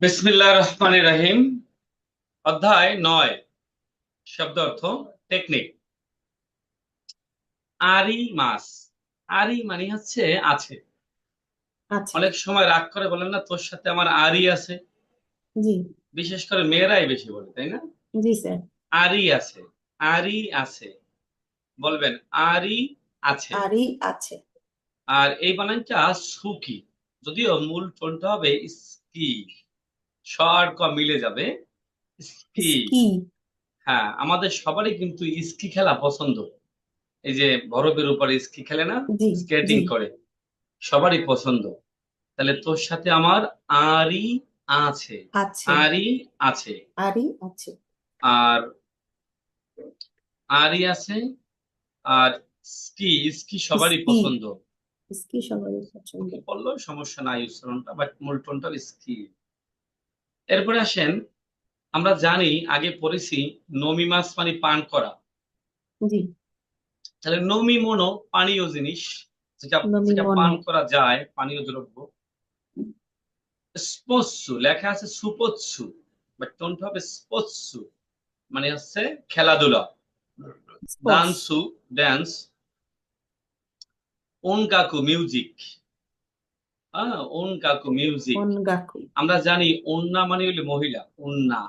বিসমিল্লাহ রহমান রাহিম। অধ্যায় নয় শব্দ অর্থ টেকনিক আরি মাস। আরি মানে হচ্ছে আছে। অনেক সময় রাগ করে বলেন না তোর সাথে আমার আরি আছে। বিশেষ করে মেয়েরাই বেশি বলে তাই না? আরি আছে। আরি আছে। বলবেন আরি আছে। আরই আছে। আর এই বানানটা সুকি। যদিও মূল টোনটা হবে স্কি। স আর ক মিলে যাবে। স্কি। হ্যাঁ আমাদের সবারই কিন্তু স্কি খেলা পছন্দ। এই যে বরফের উপরে স্কি খেলে না স্কেটিং করে। সবারই পছন্দ। তাহলে তোর সাথে আমার আরই আছে। আরই আছে। আরই আছে। আর আরই আছে আর স্কি। স্কি সবারই পছন্দ। কি সবারই পছন্দ। বলল? সমস্যা নাই উচ্চারণটা বাট মূল টোনটা স্কি। এরপরে আসেন আমরা জানি আগে পড়েছি নমি মাছ মানে পান করা। জি। তাহলে নমি মনো পানীয় জিনিস যেটা যেটা পান করা যায় পানীয় দ্রব্য। স্পোৎসু লেখা আছে সুপোৎসু বাট টোনটা হবে স্পোৎসু মানে হচ্ছে খেলাধুলা। ডান্সু ড্যান্স ওনগাকু মিউজিক হ্যাঁ ওনগাকু মিউজিক অনগাকু। আমরা জানি ওন্না মানে হলো মহিলা ওন্না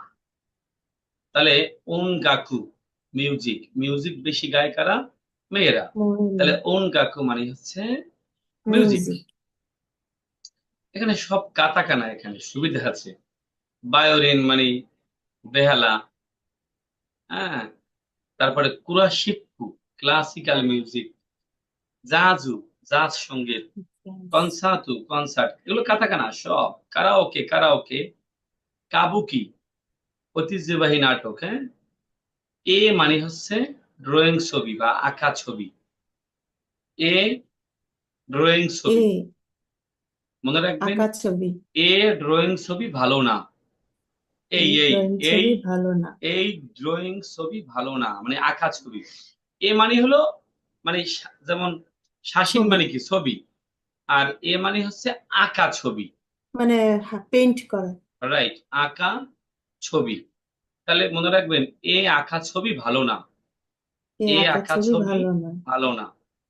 তাহলে ওনগাকু মিউজিক মিউজিক বেশি গায় কারা মেয়েরা তাহলে ওনগাকু মানে হচ্ছে মিউজিক মিউজিক এখানে সব কাতাকানা এখানে সুবিধা আছে। বায়োরিন মানে বেহালা। হ্যাঁ তারপরে কুরাশিপ্পু ক্লাসিক্যাল মিউজিক জাজু জাজ সংগীত। কনসার্টু কনসার্ট এগুলো কাতাকানা সব। কারাওকে কারাওকে কাবুকি ঐতিহ্যবাহী নাটক হ্যাঁ? এ মানে হচ্ছে ড্রয়িং ছবি বা আঁকা ছবি। এ ড্রয়িং ছবি। মনে রাখবেন? ছবি। এ ড্রয়িং ছবি ভালো না। এই এই এই ভালো না। এই ড্রয়িং ছবি ভালো না মানে আঁকা ছবি। এ মানে হলো মানে যেমন শাসিন মানে কি? ছবি। আর এ মানে হচ্ছে আঁকা ছবি। মানে পেইন্ট করা। রাইট আঁকা ছবি। তাহলে মনে রাখবেন এ আঁকা ছবি ভালো না। এ আঁকা ছবি ভালো না।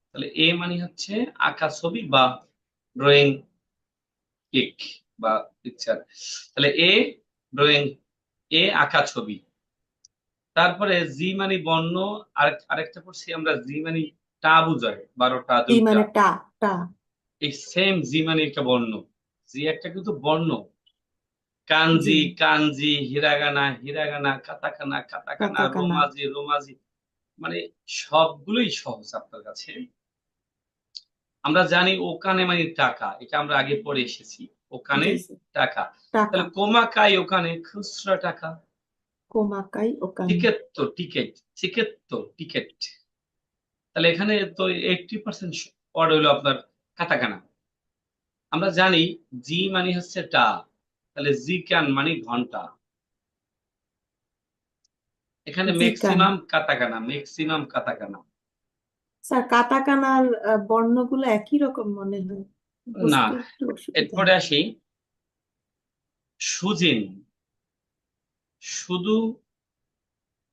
তাহলে এ মানে হচ্ছে আঁকা ছবি বা ড্রয়িং কেক বা পিকচার তাহলে এ ড্রয়িং এ আঁকা ছবি। তারপরে জি মানে বর্ণ আর আরেকটা পড়ছি আমরা জি মানে টা বুঝায় বারোটা মানে টা টা। এই সেম জি মানে একটা বর্ণ। জি একটা কিন্তু বর্ণ। কাঞ্জি জি। Kanji hiragana hiragana katakana katakana. Romaji romaji. মানে সবগুলোই সহজ আপনার কাছে। আমরা জানি ওখানে মানে টাকা। এটা আমরা আগে পড়ে এসেছি। ওখানে টাকা। তাহলে কোমাকাই ওখানে খুচরা টাকা। কোমাকাই ওকানে টিকেট তো টিকেট। টিকেট তো টিকেট। তাহলে এখানে তো এইটটি পার্সেন্ট ওয়ার্ড হলো আপনার কাটাকানা। আমরা জানি জি মানে হচ্ছে টা তাহলে জি ক্যান মানে ঘণ্টা। এখানে maximum katakana maximum katakana. Sir কাতাকানার বর্ণগুলো একই রকম মনে হয়। না, এরপরে আসি। সুজিন। শুধু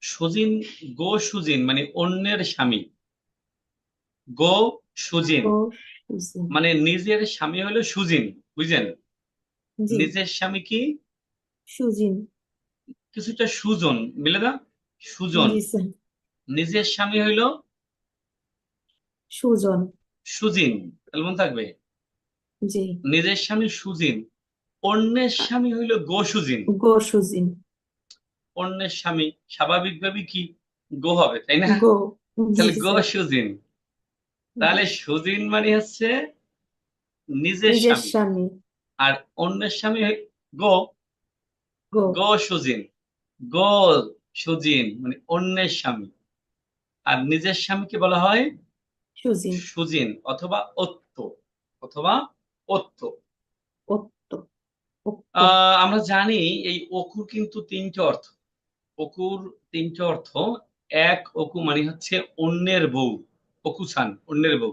সুজিন গো সুজিন মানে অন্যের স্বামী। গো সুজিন। মানে নিজের স্বামী হলো সুজিন বুঝলেন? নিজের স্বামী কি? সুজিন। কিছুটা সুজন মিলে না সুজন। নিজের স্বামী হইল? সুজন। সুজিন তাহলে মনে থাকবে? জি। নিজের স্বামী সুজিন অন্যের স্বামী হইল গো সুজিন। গো সুজিন। অন্যের স্বামী স্বাভাবিকভাবে কি? গো হবে তাই না? গো। তাহলে গো সুজিন। তাহলে সুজিন মানে হচ্ছে নিজের স্বামী। আর অন্যের স্বামী গো। গো। সুজিন গো সুজিন মানে অন্যের স্বামী। আর নিজের স্বামীকে বলা হয় সুজিন। সুজিন অথবা অত্য অথবা অত্য আহ, আমরা জানি এই অকুর কিন্তু তিনটে অর্থ। অকুর তিনটে অর্থ। এক অকু মানে হচ্ছে অন্যের বউ। অকু সান অন্যের বউ।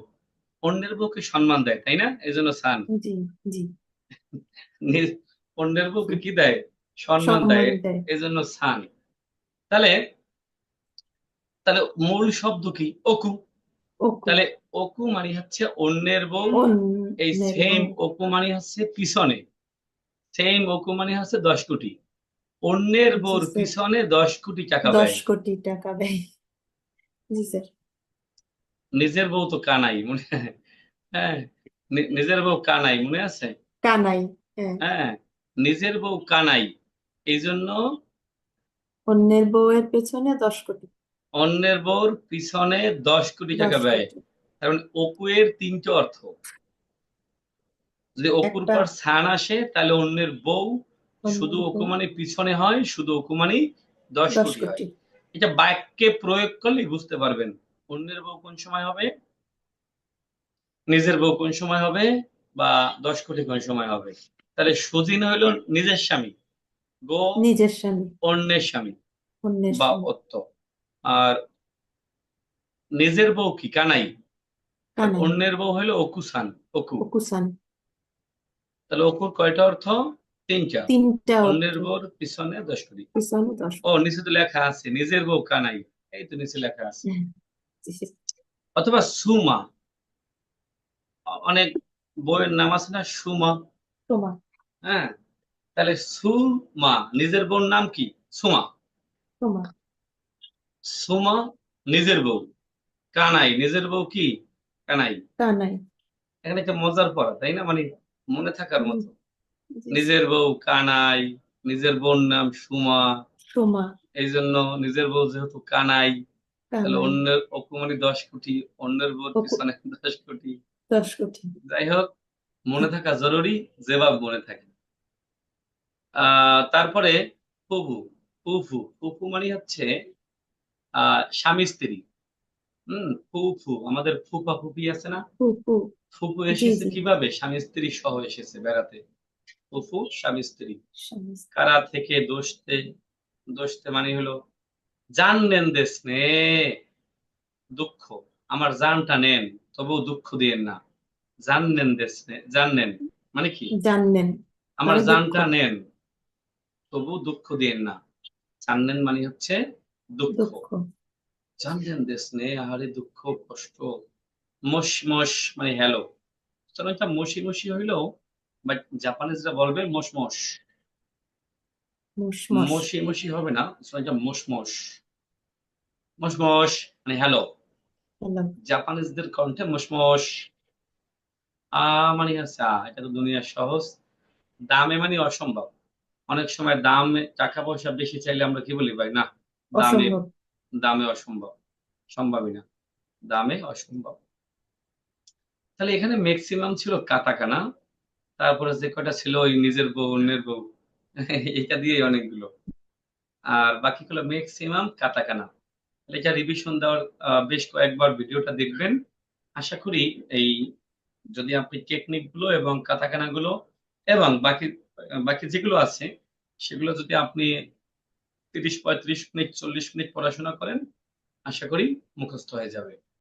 অন্যের বউকে সম্মান দেয় তাই না? এই জন্য সান। অন্যের বউকে কি দেয়? সম্মান দেয়। এই জন্য সান। তাহলে তাহলে মূল শব্দ কি? অকু। তাহলে অকু মানে হচ্ছে অন্যের বউ। এই সেম। অকু মানে হচ্ছে পিছনে। সেম অকু মানে হচ্ছে দশ কোটি। অন্যের বউর পিছনে দশ কোটি টাকা দশ কোটি টাকা ব্যয়। জি স্যার। নিজের বউ তো কানাই মনে হ্যাঁ নিজের বউ কানাই মনে আছে? কানাই হ্যাঁ। হ্যাঁ নিজের বউ কানাই এই জন্য অন্যের বউয়ের পেছনে দশ কোটি। অন্যের বউর পিছনে দশ কোটি টাকা ব্যয়। কারণ মানে অকুয়ের তিনটে অর্থ। যদি অকুর পর সান আসে তাহলে অন্যের বউ শুধু বউ। অকু মানে পিছনে হয় শুধু অকু মানে দশ দশ কোটি হয়। এটা বাক্যে প্রয়োগ করলেই বুঝতে পারবেন। অন্যের বউ কোন সময় হবে? নিজের বউ কোন সময় হবে? বা দশ কোটি কোন সময় হবে? তাহলে সুদিন হইল নিজের স্বামী গো নিজের স্বামী। অন্যের স্বামী বা অত্য আর নিজের বউ কি? কানাই। অন্যের বউ হইল অকুসান অকু। অকুসান। তাহলে অকুর কয়টা অর্থ? তিনটা। তিনটা অন্যের বউর পিছনে দশ কোটি। পিছনে দশ ও নিচে তো লেখা আছে নিজের বউ কানাই। এই তো নিচে লেখা আছে। জি। অথবা সুমা। অনেক বইয়ের নাম আছে না? সুমা। তোমার হ্যাঁ। তাহলে সুমা নিজের বোন নাম কি? সুমা। তোমার সুমা নিজের বউ। কানাই নিজের বউ কি? কানাই। কানাই। এখানে একটা মজার পড়া তাই না? মানে মনে থাকার মতো। নিজের বউ কানাই নিজের বোন নাম সুমা। সোমা। এই জন্য নিজের বউ যেহেতু কানাই তাহলে অন্যের দশ কোটি অন্যের পিছনে দশ কোটি। দশ কোটি। যাই হোক মনে থাকা জরুরি যেভাবে মনে থাকে। আহ তারপরে ফুফু ফুফু ফুফু মানে হচ্ছে আহ স্বামী স্ত্রী। হম ফুফু আমাদের ফুফা ফুফি আছে না? ফুফু। এসেছে কীভাবে? স্বামী স্ত্রী সহ এসেছে বেড়াতে। ফুফু স্বামী স্ত্রী। কারা থেকে দোষতে দোষতে মানে হলো জান নেন দেশ নে দুঃখ। আমার জানটা নেন তবুও দুঃখ দিয়েন না। জান নেন দেশ নে জান নেন মানে কি? জানলেন। আমার মানে জানটা নেন তবু দুঃখ দিয়েন না। জান নেন মানে হচ্ছে দুঃখ। জানলেন দেশ নে আহারে দুঃখ কষ্ট মস মস মানে হ্যালো। চলো এটা মসি মসি হইলেও বাট জাপানিজরা বলবে মস মস মসি মসি হবে না মস মস মানে হ্যালো জাপানিজদের কণ্ঠে মসমস আ মানে হচ্ছে আ এটা তো দুনিয়ার সহজ। দামে মানে অসম্ভব। অনেক সময় দামে টাকা পয়সা বেশি চাইলে আমরা কি বলি ভাই? না দামে। দামে অসম্ভব। সম্ভবই না। দামে অসম্ভব। তাহলে এখানে ম্যাক্সিমাম ছিল কাতাকানা। তারপরে যে কটা ছিল ওই নিজের বউ অন্যের বউ। এটা দিয়েই অনেকগুলো। আর বাকিগুলো ম্যাক্সিমাম কাতাকানা এটা রিভিশন দেওয়ার বেশ কয়েকবার ভিডিওটা দেখবেন। আশা করি এই, যদি আপনি টেকনিকগুলো এবং কাতাকানা গুলো এবং বাকি বাকি যেগুলো আছে, সেগুলো যদি আপনি তিরিশ পঁয়ত্রিশ মিনিট, চল্লিশ মিনিট পড়াশোনা করেন, আশা করি মুখস্থ হয়ে যাবে।